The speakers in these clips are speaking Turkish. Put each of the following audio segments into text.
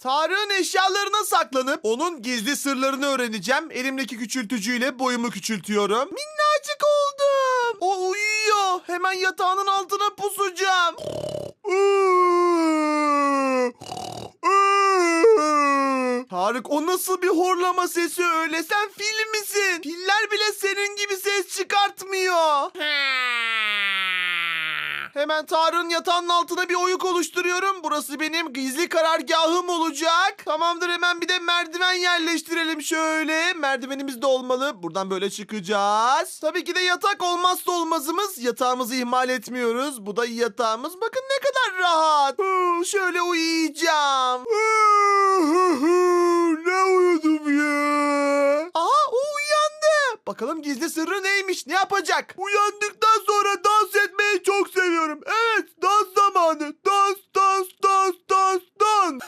Tarık'ın eşyalarına saklanıp onun gizli sırlarını öğreneceğim. Elimdeki küçültücüyle boyumu küçültüyorum. Minnacık oldum. O uyuyor. Hemen yatağının altına pusacağım. Tarık o nasıl bir horlama sesi öyle? Sen fil misin? Filler bile senin gibi ses çıkartmıyor. Hemen Tarık'ın yatağının altına bir oyuk oluşturuyorum. Burası benim gizli karargahım olacak. Tamamdır hemen bir de merdiven yerleştirelim şöyle. Merdivenimiz de olmalı. Buradan böyle çıkacağız. Tabii ki de yatak olmazsa olmazımız. Yatağımızı ihmal etmiyoruz. Bu da yatağımız. Bakın ne kadar rahat. Şöyle uyuyacağım. ne uyudum ya? Bakalım gizli sırrı neymiş? Ne yapacak? Uyandıktan sonra dans etmeyi çok seviyorum. Evet dans zamanı. Dans dans dans dans dans.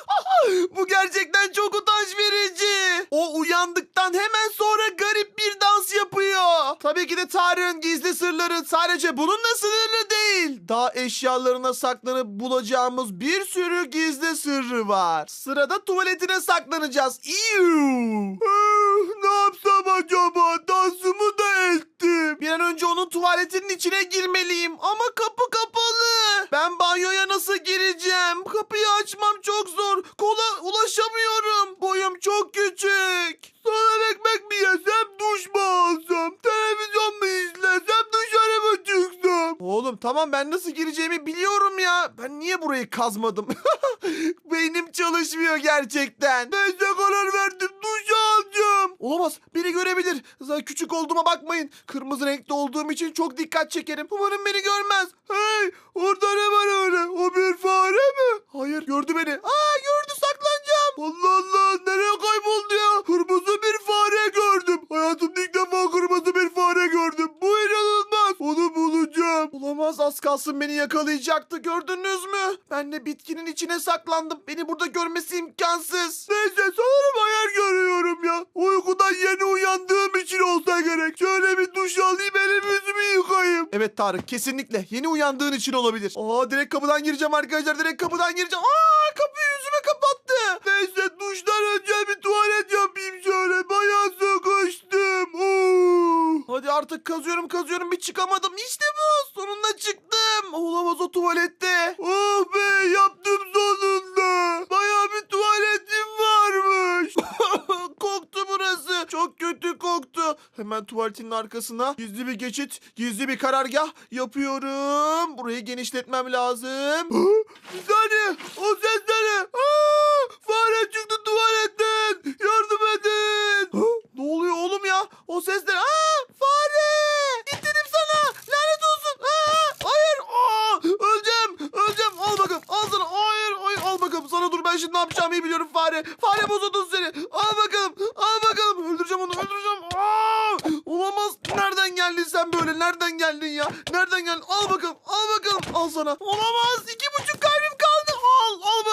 Bu gerçekten çok utanç verici. O uyandıktan hemen de Tarık'ın gizli sırları sadece bununla sınırlı değil. Daha eşyalarına saklanıp bulacağımız bir sürü gizli sırrı var. Sırada tuvaletine saklanacağız. İyuu. ne yapsam acaba? Dansımı da ettim. Bir an önce onun tuvaletinin içine girmeliyim. Ama kapı kapalı. Ben banyoya nasıl gireceğim? Kapıyı açmam çok zor. Kola ulaşamıyorum. Boyum çok küçük. Sana ekmek mi yesem duş mu alsam? Televizyon mu izlesem tamam ben nasıl gireceğimi biliyorum ya. Ben niye burayı kazmadım? Beynim çalışmıyor gerçekten. Neyse karar verdim duş alacağım. Olamaz beni görebilir. Zaten küçük olduğuma bakmayın. Kırmızı renkli olduğum için çok dikkat çekerim. Umarım beni görmez. Hey orada ne var öyle? O bir fare mi? Hayır gördü beni. Aa gördü saklanacağım. Allah Allah nereye kayboldu ya? Kırmızı bir fare gördüm. Hayatımda az kalsın beni yakalayacaktı gördünüz mü? Ben de bitkinin içine saklandım. Beni burada görmesi imkansız. Neyse sanırım hayal görüyorum ya. Uykudan yeni uyandığım için olsa gerek. Şöyle bir duş alayım elimi yüzümü yıkayayım. Evet Tarık kesinlikle yeni uyandığın için olabilir. Aa direkt kapıdan gireceğim arkadaşlar direkt kapıdan gireceğim. Aa artık kazıyorum kazıyorum bir çıkamadım. İşte bu sonunda çıktım. Olamaz o tuvalette. Oh be yaptım sonunda. Bayağı bir tuvaletim varmış. koktu burası. Çok kötü koktu. Hemen tuvaletin arkasına gizli bir geçit, gizli bir karargah yapıyorum. Burayı genişletmem lazım. bir saniye. O ses ne? Fare çıktı tuvaletten. Yardım edin. ne oluyor oğlum ya? O ses ne? Aa, fare. Gittim sana. Lanet olsun. Aa, hayır. Aa, öleceğim. Öleceğim. Al bakalım. Al sana. Hayır. hayır. Al dur ben şimdi ne yapacağımı iyi biliyorum fare. Fare bozuldu seni. Al bakalım. Al bakalım. Öldüreceğim onu. Öldüreceğim. Aa, olamaz. Nereden geldin sen böyle? Nereden geldin ya? Nereden geldin? Al bakalım. Al bakalım. Al sana. Olamaz. İki buçuk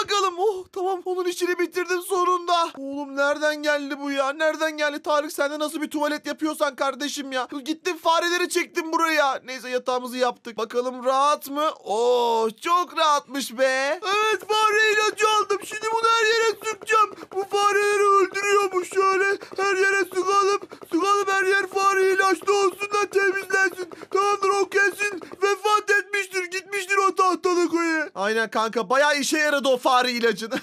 bakalım. Oh tamam. Onun işini bitirdim sonunda. Oğlum nereden geldi bu ya? Nereden geldi? Tarık sen de nasıl bir tuvalet yapıyorsan kardeşim ya. Gittim fareleri çektim buraya. Neyse yatağımızı yaptık. Bakalım rahat mı? Oh çok rahatmış be. Evet fare ilacı aldım. Şimdi bunu her yere sıkacağım. Bu fareleri öldürüyormuş şöyle. Her yere sıkalım. Sıkalım her yer fare ilaçlı olsun da temizlensin. Tamamdır o kesin vefat etmiştir. Gitmiştir o tahtalı kuyu. Aynen kanka bayağı işe yaradı o fare ilacın.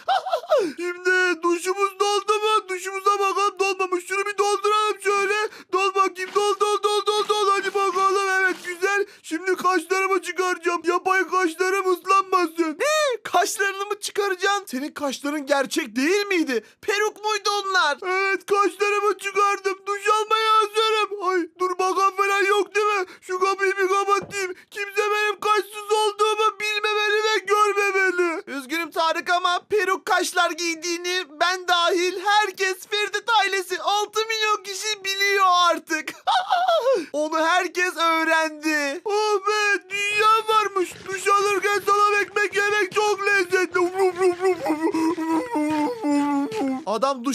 Şimdi duşumuz doldu mu? Duşumuza bakalım dolmamış. Şunu bir dolduralım şöyle. Dol bakayım. Dol dol dol dol dol. Hadi bakalım. Evet güzel. Şimdi kaşlarımı çıkaracağım. Yapay kaşlarım ıslanmasın. Ne? Kaşlarını mı çıkaracaksın? Senin kaşların gerçek değil miydi?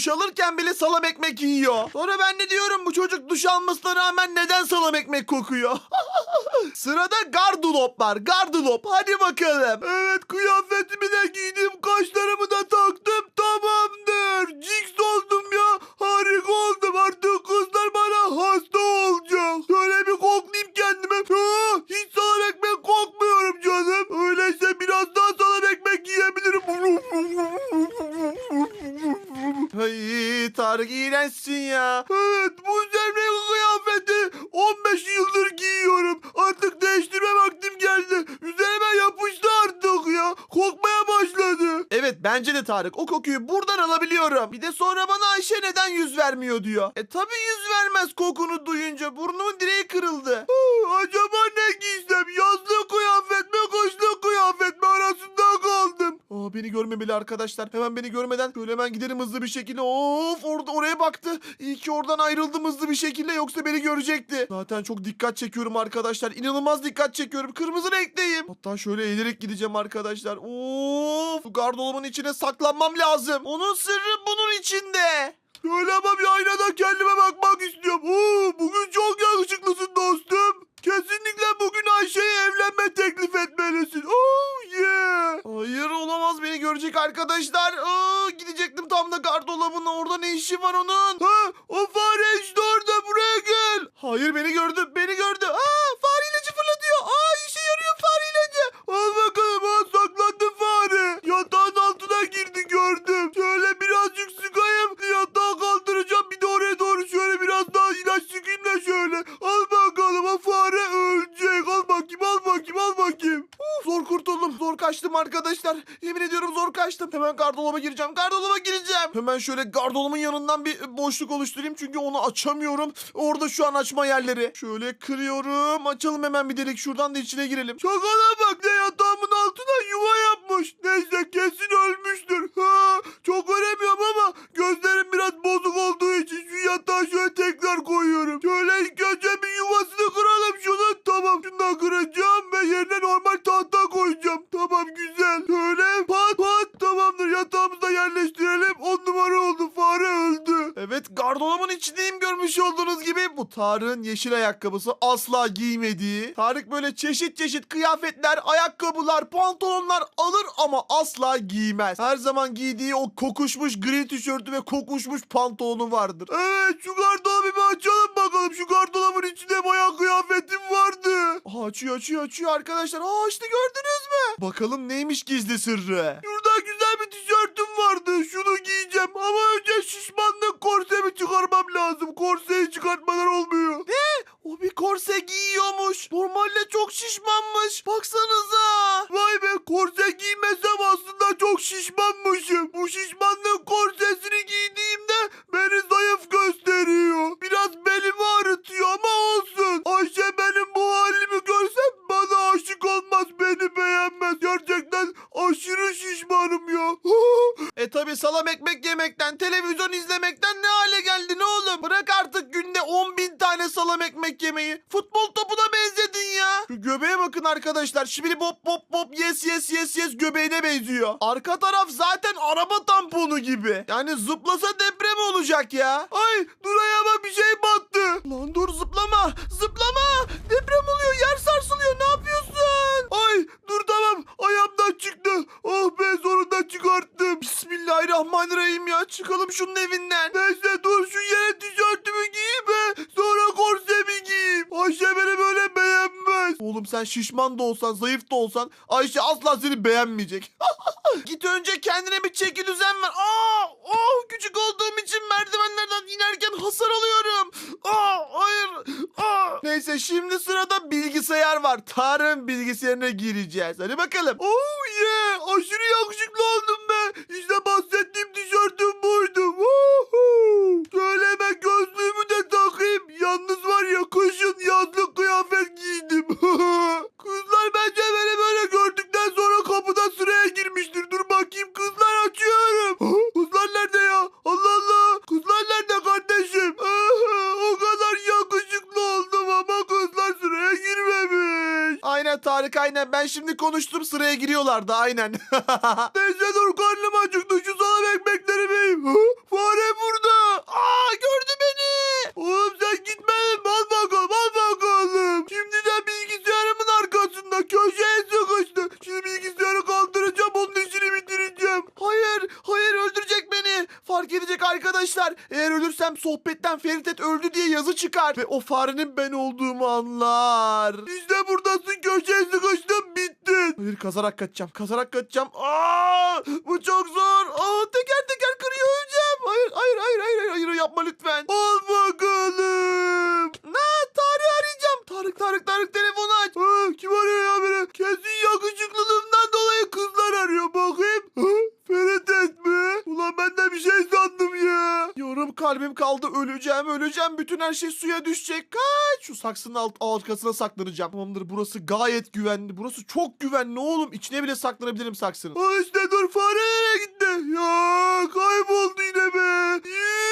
Duş alırken bile salam ekmek yiyor. Sonra ben de diyorum bu çocuk duş almasına rağmen neden salam ekmek kokuyor? Sırada gardırop var. Gardırop. Hadi bakalım. Evet kıyafetimi de giydim. Kaşlarımı da taktım. Tamamdır. Jigs oldum ya. Harika oldum. Artık kızlar bana hasta olacak. Şöyle bir koklayayım kendime. Ah, hiç salam Tarık iğrençsin ya. Evet bu üzerine kıyafeti 15 yıldır giyiyorum. Artık değiştirme vaktim geldi. Üzerime yapıştı artık ya. Kokmaya başladı. Evet bence de Tarık. O kokuyu buradan alabiliyorum. Bir de sonra bana Ayşe neden yüz vermiyor diyor. E tabi yüz vermez kokunu duyunca. Burnumun direği kırıldı. acaba ne giysem? Yazlık kıyafet beni görmemeli arkadaşlar. Hemen beni görmeden şöyle hemen gidelim hızlı bir şekilde. Of orada oraya baktı. İyi ki oradan ayrıldım hızlı bir şekilde yoksa beni görecekti. Zaten çok dikkat çekiyorum arkadaşlar. İnanılmaz dikkat çekiyorum. Kırmızı renkteyim. Hatta şöyle eğilerek gideceğim arkadaşlar. Of bu gardırobun içine saklanmam lazım. Onun sırrı bunun içinde. Şöyle ama bir aynada kendime bakmak istiyorum. Oo, bugün çok yakışıklısın dostum. Kesinlikle bugün Ayşe'ye evlenme teklif etmelisin. Oh yeah. Hayır olamaz beni görecek arkadaşlar. Aa, gidecektim tam da gardırobuna. Orada ne işi var onun? Ha, o fare işte orada buraya gel. Hayır beni gördü. Beni gördü. Aa, fare kaçtım arkadaşlar. Yemin ediyorum zor kaçtım. Hemen gardırob'a gireceğim. Gardırob'a gireceğim. Hemen şöyle gardırobun yanından bir boşluk oluşturayım. Çünkü onu açamıyorum. Orada şu an açma yerleri. Şöyle kırıyorum. Açalım hemen bir delik. Şuradan da içine girelim. Şakala bak ne yatağımın altına yuva yapmış. Neyse kesin ölmüştür. Ha, çok göremiyorum ama gözlerim biraz bozuk olduğu için şu yatağı şöyle tekrar koyuyorum. Şöyle ilk önce bir yuvasını kıralım şunu. Tamam şundan kıracağım ve yerine normal tahta koyacağım. Tamam güzel. Şöyle pat pat tamamdır yatağımıza yerleştirelim. On numara oldu fare. Evet gardırobun içindeyim görmüş olduğunuz gibi. Bu Tarık'ın yeşil ayakkabısı asla giymediği. Tarık böyle çeşit çeşit kıyafetler, ayakkabılar, pantolonlar alır ama asla giymez. Her zaman giydiği o kokuşmuş gri tişörtü ve kokuşmuş pantolonu vardır. Evet şu gardırobu bir açalım bakalım. Şu gardırobun içinde bayağı kıyafetim vardı. Açıyor açıyor açıyor arkadaşlar. Aa işte gördünüz mü? Bakalım neymiş gizli sırrı. Şurada güzel bir tişörtüm vardı. Şunu giyeceğim ama önce şişmanlık korsemi çıkarmam lazım. Korseyi çıkartmadan olmuyor. Ne? O bir korse giyiyormuş. Normalde çok şişmanmış. Baksanıza. Vay be korse giymesem aslında çok şişmanmışım. Bu şişmanlık korsesini giydiğimde beni zayıf gösteriyor. Biraz belimi ağrıtıyor ama olsun. Ayşe benim bu halimi görse bana aşık olmaz beni beğenmez. Gerçekten aşırı şişmanım ya. e tabi salam ekmek yemekten, televizyon izlemekten ne hale geldin oğlum? Bırak artık günde 10 bin tane salam ekmek yemeyi. Futbol topuna benzedin ya. Şu göbeğe bakın arkadaşlar. Şimdi bop bop bop yes yes yes yes göbeğine benziyor. Arka taraf zaten araba tamponu gibi. Yani zıplasa deprem olacak ya. Ay dur ayağıma bir şey battı. Lan dur zıplama. Zıplama. Deprem oluyor. Yer sarsılıyor. Ne yapıyorsun? Ay dur tamam. Ayağımdan çıktı. Oh be sonunda çıkarttım. Bismillahirrahmanirrahim ya. Çıkalım şunun evinden. Neyse dur şu yere tişörtümü giyeyim be. Sonra korsemi giyeyim. Ayşe beni böyle beğenmez. Oğlum sen şişman da olsan zayıf da olsan Ayşe asla seni beğenmeyecek. Git önce kendine bir çeki düzen ver. Aa, oh küçük olduğum için merdivenlerden inerken hasar alıyorum. Aa, hayır. Aa. Neyse şimdi sırada bilgisayar var. Tarık'ın bilgisayarına gireceğiz. Hadi bakalım. Oh yeah. Aşırı yakışıklı oldum be. İşte bahsettiğim tişörtüm buydu. Woohoo. Şöyle hemen gözlüğümü de takayım. Yalnız var ya kışın yazlık kıyafet giydim. Aynen. Ben şimdi konuştum sıraya giriyorlardı aynen. Neyse dur karnım acıktı. Şu salam ekmekleri. Ha? Fare burada. Eğer ölürsem sohbetten Feritet öldü diye yazı çıkar. Ve o farenin ben olduğumu anlar. İşte buradasın köşeye sıkıştın bittin. Hayır kazarak kaçacağım. Kazarak kaçacağım. Aa, bu çok zor. Aa, teker teker kırıyor öleceğim. Hayır hayır hayır hayır hayır, hayır yapma lütfen. Al bakalım. Ne Tarık arayacağım. Tarık Tarık Tarık telefonu aç. Ha, kim arıyor ya beni? Kesin yakışıklılığımdan dolayı kızlar arıyor. Bakayım. Ha, Feritet mi? Ulan ben de bir şey sandım kalbim kaldı. Öleceğim öleceğim. Bütün her şey suya düşecek. Kaç. Şu saksının alt, arkasına saklanacağım. Tamamdır burası gayet güvenli. Burası çok güvenli oğlum. İçine bile saklanabilirim saksının. Aa işte dur fare gitti? Ya kayboldu yine be. İyi,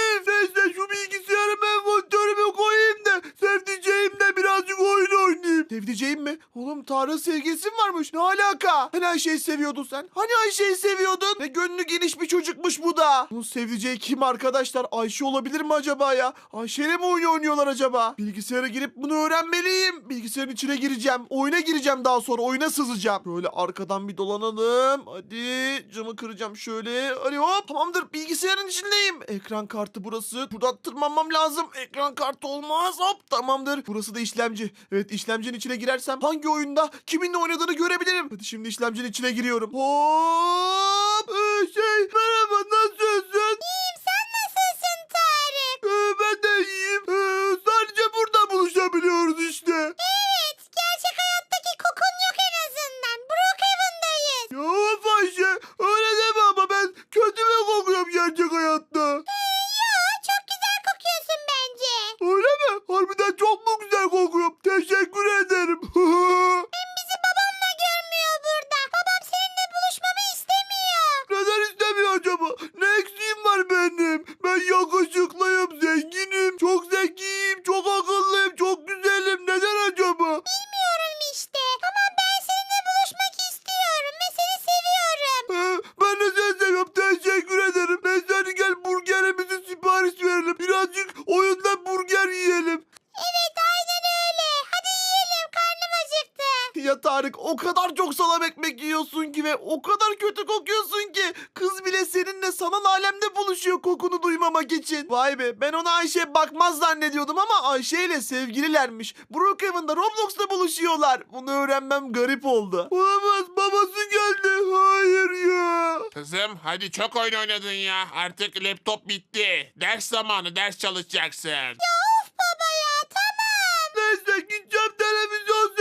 Sevdiceğim mi? Oğlum Tarık'ın sevgilisi varmış? Ne alaka? Hani Ayşe'yi seviyordun sen? Hani Ayşe'yi seviyordun? Ne gönlü geniş bir çocukmuş bu da. Bunun sevdiceği kim arkadaşlar? Ayşe olabilir mi acaba ya? Ayşe'yle mi oyun oynuyorlar acaba? Bilgisayara girip bunu öğrenmeliyim. Bilgisayarın içine gireceğim. Oyuna gireceğim daha sonra. Oyuna sızacağım. Böyle arkadan bir dolanalım. Hadi camı kıracağım şöyle. Hadi hop. Tamamdır bilgisayarın içindeyim. Ekran kartı burası. Buradan tırmanmam lazım. Ekran kartı olmaz. Hop tamamdır. Burası da işlemci. Evet işlemcinin içine girersem hangi oyunda kiminle oynadığını görebilirim. Hadi şimdi işlemcinin içine giriyorum. Hop. Ee, şey merhaba nasılsın? Ekmek yiyorsun ki ve o kadar kötü kokuyorsun ki kız bile seninle sanal alemde buluşuyor kokunu duymamak için. Vay be ben ona Ayşe bakmaz zannediyordum ama Ayşe ile sevgililermiş. Brookhaven'da Roblox'ta buluşuyorlar. Bunu öğrenmem garip oldu. Olamaz babası geldi. Hayır ya. Kızım hadi çok oyun oynadın ya. Artık laptop bitti. Ders zamanı ders çalışacaksın. Of baba ya tamam. Neyse gideceğim televizyon.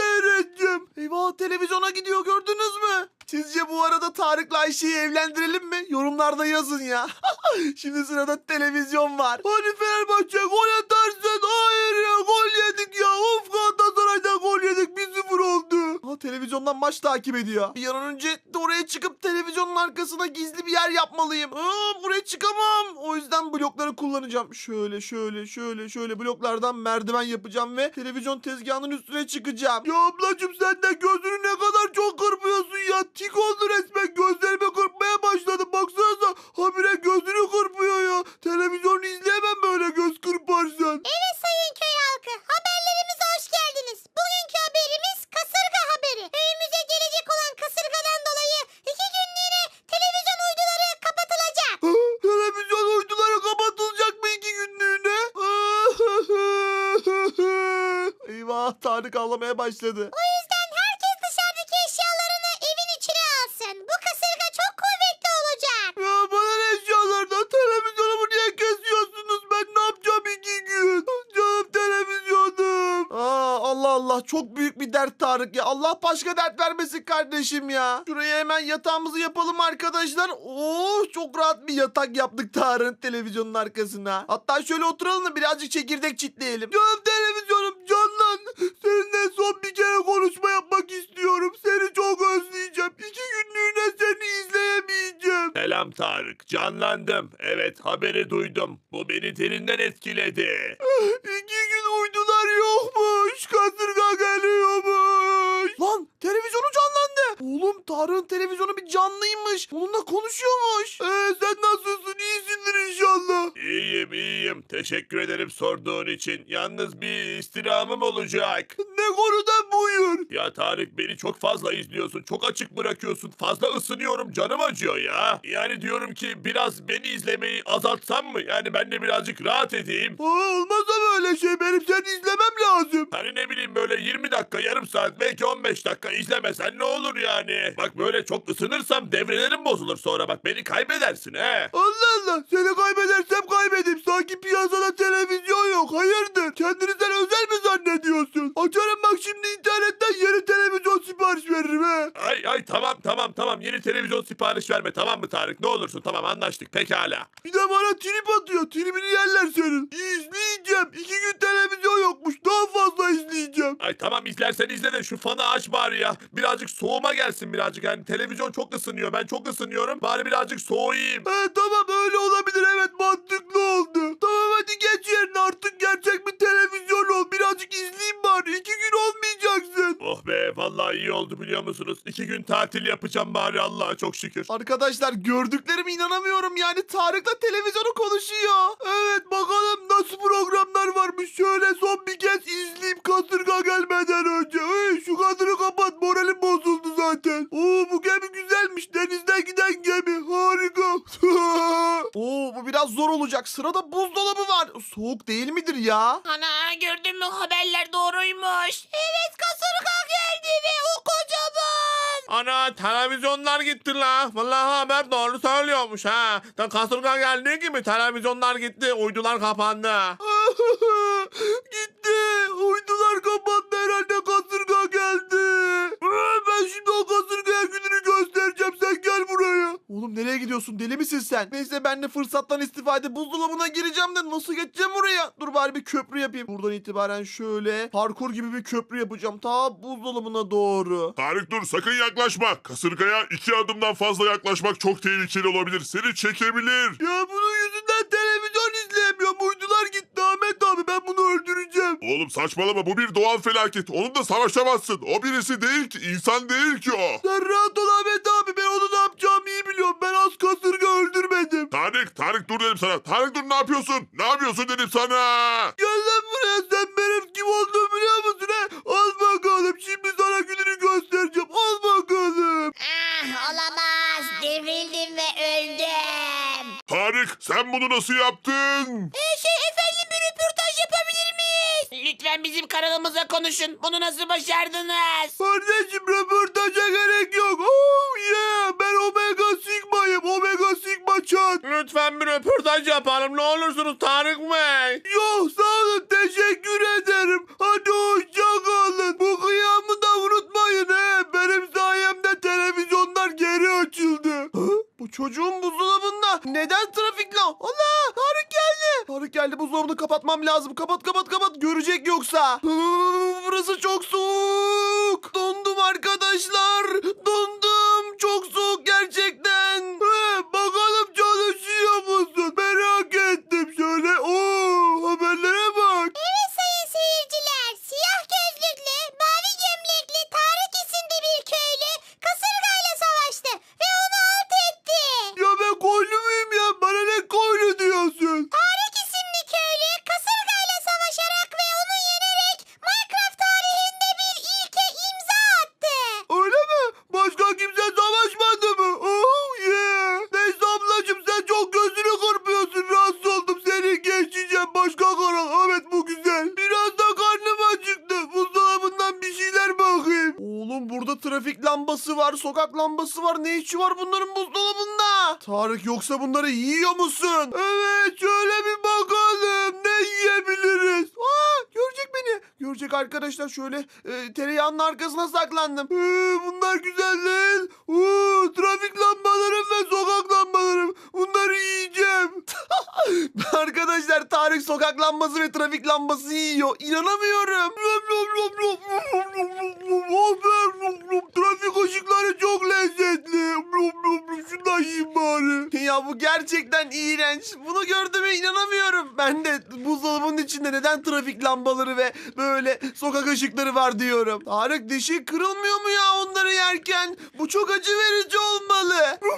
Eyvah televizyona gidiyor gördünüz mü? Sizce bu arada Tarık'la Ayşe'yi evlendirelim mi? Yorumlarda yazın ya. Şimdi sırada televizyon var. Hadi Fenerbahçe gol atarsın. Hayır ya gol yedik ya. Of Galatasaray'dan gol yedik. 1-0 oldu. Ha, televizyondan maç takip ediyor. Bir an önce de oraya çıkıp televizyonun arkasına gizli bir yer yapmalıyım. Aa, buraya çıkamam. O yüzden blokları kullanacağım. Şöyle şöyle şöyle şöyle bloklardan merdiven yapacağım ve televizyon tezgahının üstüne çıkacağım. Ya ablacım sen de gözünü ne kadar çok kırpıyorsun ya. Tik oldu resmen gözlerimi kırpmaya başladı. Baksanıza habire gözünü kırpıyor ya. Televizyonu izleyemem böyle göz kırparsan. Evet sayın köy halkı. Haberlerimize hoş geldiniz. Bugünkü Tarık ağlamaya başladı. O yüzden herkes dışarıdaki eşyalarını evin içine alsın. Bu kasırga çok kuvvetli olacak. Ya bana ne eşyalardan televizyonumu niye kesiyorsunuz? Ben ne yapacağım iki gün? Canım televizyonum. Aa, Allah Allah çok büyük bir dert Tarık ya. Allah başka dert vermesin kardeşim ya. Şuraya hemen yatağımızı yapalım arkadaşlar. Oo çok rahat bir yatak yaptık Tarık'ın televizyonun arkasına. Hatta şöyle oturalım da birazcık çekirdek çitleyelim. Canım televizyonum canlan. Seninle son bir kere konuşma yapmak istiyorum. Seni çok özleyeceğim. İki günlüğüne seni izleyemeyeceğim. Selam Tarık, canlandım. Evet, haberi duydum. Bu beni derinden etkiledi. İki gün uydular yokmuş. Kasırga geliyormuş. Lan televizyonu canlandı. Oğlum Tarık'ın televizyonu bir canlıymış. Onunla konuşuyormuş. Ee, sen nasılsın? İyiyim, iyiyim. Teşekkür ederim sorduğun için. Yalnız bir istirhamım olacak. Konuda buyur. Ya Tarık beni çok fazla izliyorsun. Çok açık bırakıyorsun. Fazla ısınıyorum. Canım acıyor ya. Yani diyorum ki biraz beni izlemeyi azaltsam mı? Yani ben de birazcık rahat edeyim. Aa, olmaz ama öyle şey. Benim seni izlemem lazım. Hani ne bileyim böyle 20 dakika, yarım saat, belki 15 dakika izlemesen ne olur yani? Bak böyle çok ısınırsam devrelerim bozulur sonra bak beni kaybedersin he. Allah Allah. Seni kaybedersem kaybedeyim. Sanki piyasada televizyon yok. Hayırdır? Kendini sen özel mi zannediyorsun? Açarım bak şimdi internetten yeni televizyon sipariş veririm he. Ay ay tamam tamam tamam yeni televizyon sipariş verme tamam mı Tarık ne olursun tamam anlaştık pekala. Bir de bana trip atıyor. Tribini yerler senin. İzleyeceğim. İki gün televizyon yokmuş. Daha fazla izleyeceğim. Ay tamam izlersen izle de şu fanı aç bari ya. Birazcık soğuma gelsin birazcık yani televizyon çok ısınıyor ben çok ısınıyorum bari birazcık soğuyayım. He tamam öyle olabilir evet mantıklı oldu. Tamam hadi geç yerine artık gerçek bir televizyon ol. Birazcık izleyeyim bari. İki gün olmayacaksın. Oh be vallahi iyi oldu biliyor musunuz? İki gün tatil yapacağım bari Allah'a çok şükür. Arkadaşlar gördüklerime inanamıyorum yani Tarık'la televizyonu konuşuyor. Evet bakalım nasıl programlar varmış. Şöyle son bir kez izleyeyim kasırga gelmeden önce. Hey, şu kadını kapat moralim bozuldu zaten. Oo bu gemi güzelmiş denizden giden gemi harika. Oo bu biraz zor olacak sırada buzdolabı var. Soğuk değil midir ya? Ana gördün mü haberler doğruymuş. Evet kasırga geldi ve. Ana televizyonlar gitti la. Vallahi haber doğru söylüyormuş ha. Da kasırga geldiği gibi televizyonlar gitti. Uydular kapandı. Gitti. Uydular kapandı herhalde kasırga Oğlum nereye gidiyorsun? Deli misin sen? Neyse ben de fırsattan istifade buzdolabına gireceğim de nasıl geçeceğim oraya? Dur bari bir köprü yapayım. Buradan itibaren şöyle parkur gibi bir köprü yapacağım. Ta buzdolabına doğru. Tarık dur sakın yaklaşma. Kasırgaya iki adımdan fazla yaklaşmak çok tehlikeli olabilir. Seni çekebilir. Ya bunun yüzünden televizyon izleyemiyorum. Uydular gitti Ahmet abi. Ben bunu öldüreceğim. Oğlum saçmalama bu bir doğal felaket. Onunla savaşamazsın. O birisi değil ki. insan değil ki o. Sen rahat ol Ahmet Tarık, Tarık dur dedim sana. Tarık dur ne yapıyorsun? Ne yapıyorsun dedim sana. Gel lan buraya sen benim kim olduğumu biliyor musun he? Al bakalım şimdi sana gününü göstereceğim. Al bakalım. Ah olamaz devrildim ve öldüm. Tarık sen bunu nasıl yaptın? şey efendim bir röportaj yapabilir miyiz? Lütfen bizim kanalımıza konuşun. Bunu nasıl başardınız? Kardeşim röportaja gerek yok. Oh yeah ben. Omega Chan. Lütfen bir röportaj yapalım ne olursunuz Tarık Bey. Yok sağ olun teşekkür ederim. Hadi hoşça kalın. Bu kıyamı da unutmayın he. Benim sayemde televizyonlar geri açıldı. Bu çocuğun buzdolabında. Neden trafik lan? Allah Tarık geldi. Tarık geldi buzdolabını kapatmam lazım. Kapat kapat kapat. Görecek yoksa. Hı, lambası var. Sokak lambası var. Ne işi var bunların buzdolabında? Tarık yoksa bunları yiyor musun? Evet şöyle bir bakalım. Ne yiyebiliriz? Aa görecek beni. Görecek arkadaşlar şöyle e, tereyağının arkasına saklandım. Ee, bunlar güzel değil. Oo, trafik lambalarım ve sokak lambalarım. Bunları yiyeceğim. arkadaşlar Tarık sokak lambası ve trafik lambası yiyor. İnanamıyorum. Trafik bu gerçekten iğrenç. Bunu gördüğüme inanamıyorum. Ben de buzdolabının içinde neden trafik lambaları ve böyle sokak ışıkları var diyorum. Tarık dişi kırılmıyor mu ya onları yerken? Bu çok acı verici olmalı.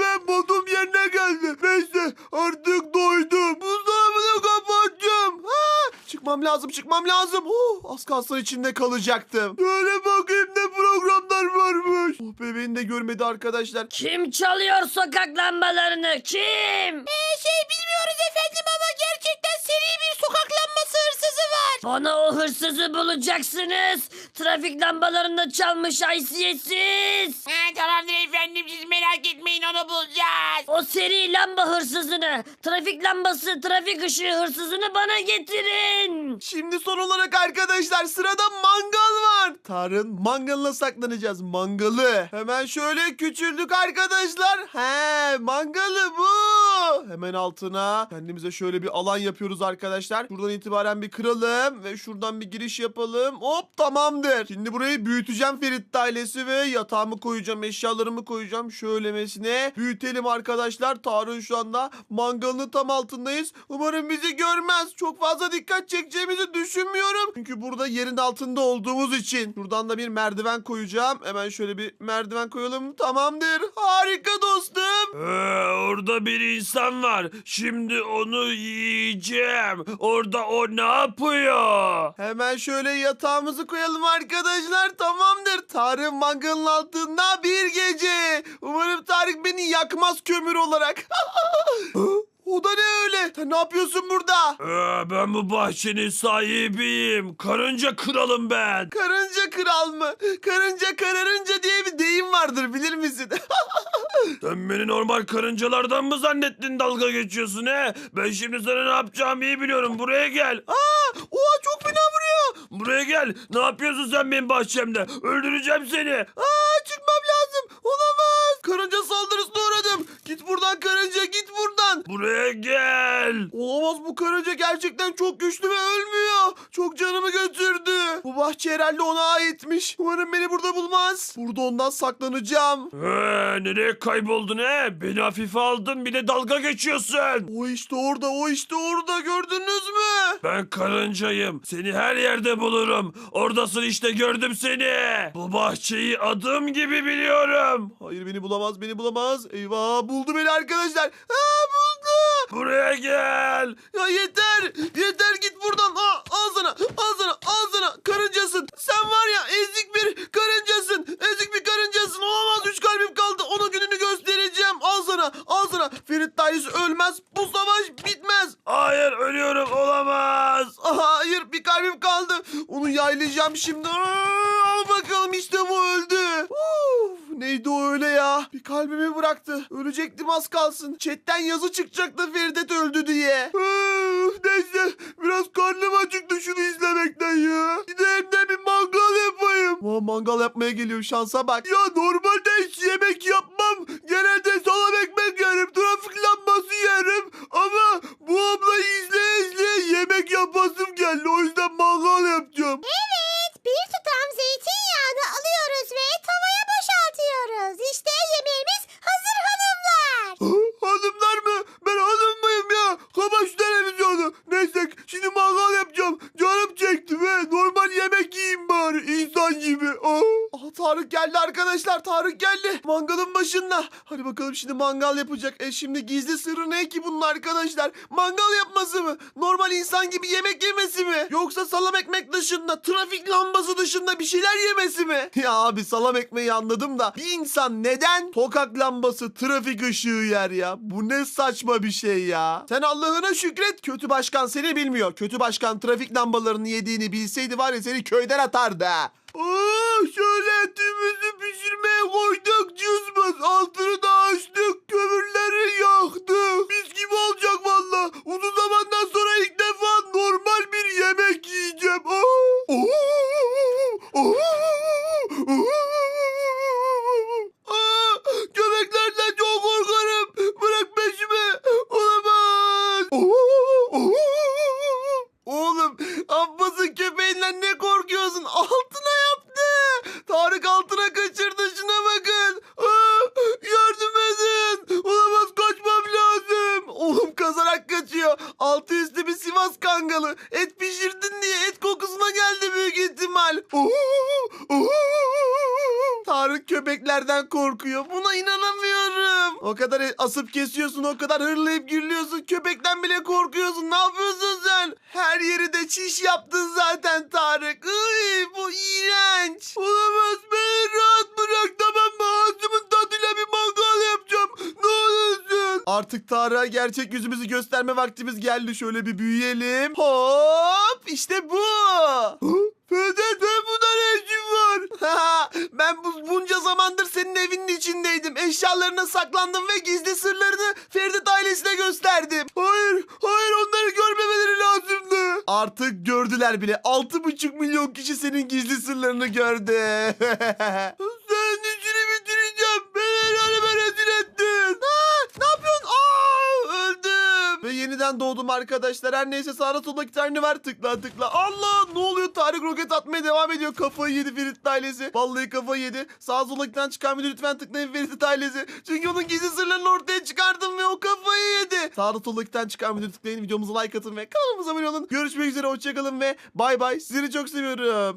Ben modum yerine geldi. Neyse artık doydum. Ha, çıkmam lazım çıkmam lazım. Oh, az kalsın içinde kalacaktım. Şöyle bakayım ne programlar varmış. Oh be beni de görmedi arkadaşlar. Kim çalıyor sokak lambalarını? Kim? Ee, şey bilmiyoruz efendim ama gerçekten seri bir sokak lambası hırsızı var. Bana o hırsızı bulacaksınız. Trafik lambalarını çalmış haysiyetsiz. Ha, tamamdır efendim siz merak etmeyin onu bulacağız. Seri lamba hırsızını, trafik lambası, trafik ışığı hırsızını bana getirin. Şimdi son olarak arkadaşlar sırada mangal var. Tarın mangalına saklanacağız. Mangalı. Hemen şöyle küçüldük arkadaşlar. He mangalı bu. Hemen altına kendimize şöyle bir alan yapıyoruz arkadaşlar. Şuradan itibaren bir kıralım ve şuradan bir giriş yapalım. Hop tamamdır. Şimdi burayı büyüteceğim Ferit ailesi ve yatağımı koyacağım, eşyalarımı koyacağım. Şöylemesine büyütelim arkadaşlar. Tarın şu anda mangalının tam altındayız. Umarım bizi görmez. Çok fazla dikkat çekeceğimizi düşünmüyorum. Çünkü burada yerin altında olduğumuz için. Şuradan da bir merdiven koyacağım. Hemen şöyle bir merdiven koyalım. Tamamdır. Harika dostum. Ee, orada bir insan var. Şimdi onu yiyeceğim. Orada o ne yapıyor? Hemen şöyle yatağımızı koyalım arkadaşlar. Tamamdır. Tarık mangalın altında bir gece. Umarım Tarık beni yakmaz kömür olarak. o da ne öyle? Sen ne yapıyorsun burada? Ee, ben bu bahçenin sahibiyim. Karınca kralım ben. Karınca kral mı? Karınca kararınca diye bir deyim vardır bilir misin? Sen beni normal karıncalardan mı zannettin dalga geçiyorsun he? Ben şimdi sana ne yapacağımı iyi biliyorum. Buraya gel. Aa, oha çok fena vuruyor. Buraya gel. Ne yapıyorsun sen benim bahçemde? Öldüreceğim seni. Aa, çıkmam lazım. Olamaz. Karınca saldırısına uğradım. Git buradan karınca git buradan. Buraya gel. Olamaz bu karınca gerçekten çok güçlü ve ölmüyor. Çok canımı götürdü. Bahçe herhalde ona aitmiş. Umarım beni burada bulmaz. Burada ondan saklanacağım. He, nereye kayboldun he? Beni hafife aldın bir de dalga geçiyorsun. O işte orada, o işte orada gördünüz mü? Ben karıncayım. Seni her yerde bulurum. Oradasın işte gördüm seni. Bu bahçeyi adım gibi biliyorum. Hayır beni bulamaz, beni bulamaz. Eyvah buldu beni arkadaşlar. Aa buldu. Buraya gel. Ya yeter. Yeter git buradan. Aa, al sana. Al sana. Al sana. Karıncasın. Sen var ya ezik bir karıncasın. Ezik bir karıncasın. Olamaz. Üç kalbim kaldı. Ona gününü göstereceğim. Al sana. Al sana. Ferit Dayısı ölmez. Bu savaş bitmez. Hayır ölüyorum olamaz. Hayır bir kalbim kaldı. Onu yaylayacağım şimdi. Aa, Uf, neydi o öyle ya? Bir kalbimi bıraktı. Ölecektim az kalsın. Chatten yazı çıkacaktı Feridet öldü diye. Üf, neyse biraz karnım acıktı şunu izlemekten ya. Gideyim de bir mangal yapayım. Aa, mangal yapmaya geliyor şansa bak. Ya normalde hiç yemek yapmam. Genelde salam ekmek yerim. Trafik lambası yerim. Ama bu ablayı izleye izleye yemek yapasım geldi. O yüzden mangal yapacağım. Evet, bir şimdi mangal yapacağım. Canım çekti ve normal yemek yiyeyim bari. insan gibi. Aa. Aha, Tarık geldi arkadaşlar. Tarık geldi. Mangalın başında. Hadi bakalım şimdi mangal yapacak. E şimdi gizli sırrı ne ki bunun arkadaşlar? Mangal yapması mı? Normal insan gibi yemek yemesi mi? Yoksa salam ekmek dışında, trafik lambası dışında bir şeyler yemesi mi? Ya abi salam ekmeği anladım da bir insan neden sokak lambası, trafik ışığı yer ya? Bu ne saçma bir şey ya. Sen Allah'ına şükret. Kötü başkan seni bilmiyor. Kötü başkan trafik lambalarını yediğini bilseydi var ya seni köyden atardı. Ha. Aa, şöyle etimizi pişirmeye koyduk cızmız. Altını da açtık. Kömürleri yaktık. Mis gibi olacak valla. Uzun zamandan sonra ilk defa normal bir yemek yiyeceğim. Aa. Oo. Oo. Oo. Aa, köpeklerden çok korkarım. Bırak peşimi. Olamaz. Oo. Oo. Oğlum Abbas'ın köpeğinden ne korkuyorsun? Altına yaptı. Tarık altına kaçırdı şuna bakın. Aa, yardım edin. Olamaz kaçmam lazım. Oğlum kazarak kaçıyor. Altı üstü bir Sivas kangalı. Et pişirdin diye et kokusuna geldi büyük ihtimal. Oo, oo. Tarık korkuyor. Buna inanamıyorum. O kadar asıp kesiyorsun, o kadar hırlayıp gürlüyorsun. Köpekten bile korkuyorsun. Ne yapıyorsun sen? Her yeri de çiş yaptın zaten Tarık. Iy, bu iğrenç. Olamaz beni rahat bırak tamam mı? Ağzımın tadıyla bir mangal yapacağım. Ne olursun. Artık Tarık'a gerçek yüzümüzü gösterme vaktimiz geldi. Şöyle bir büyüyelim. Hop işte bu. Fedet ben buna ne işim var? ben bu, bunca zamandır senin evinin içindeydim. Eşyalarına saklandım ve gizli sırlarını Ferdet ailesine gösterdim. Hayır, hayır onları görmemeleri lazımdı. Artık gördüler bile. 6,5 milyon kişi senin gizli sırlarını gördü. yeniden doğdum arkadaşlar. Her neyse sağda solda iki tane var. Tıkla tıkla. Allah ne oluyor? Tarık roket atmaya devam ediyor. Kafayı yedi Ferit ailesi. Vallahi kafayı yedi. Sağ sola giden çıkan video lütfen tıklayın Ferit ailesi. Çünkü onun gizli sırlarını ortaya çıkardım ve o kafayı yedi. Sağda solda giden çıkan video tıklayın. Videomuza like atın ve kanalımıza abone olun. Görüşmek üzere. Hoşçakalın ve bay bay. Sizleri çok seviyorum.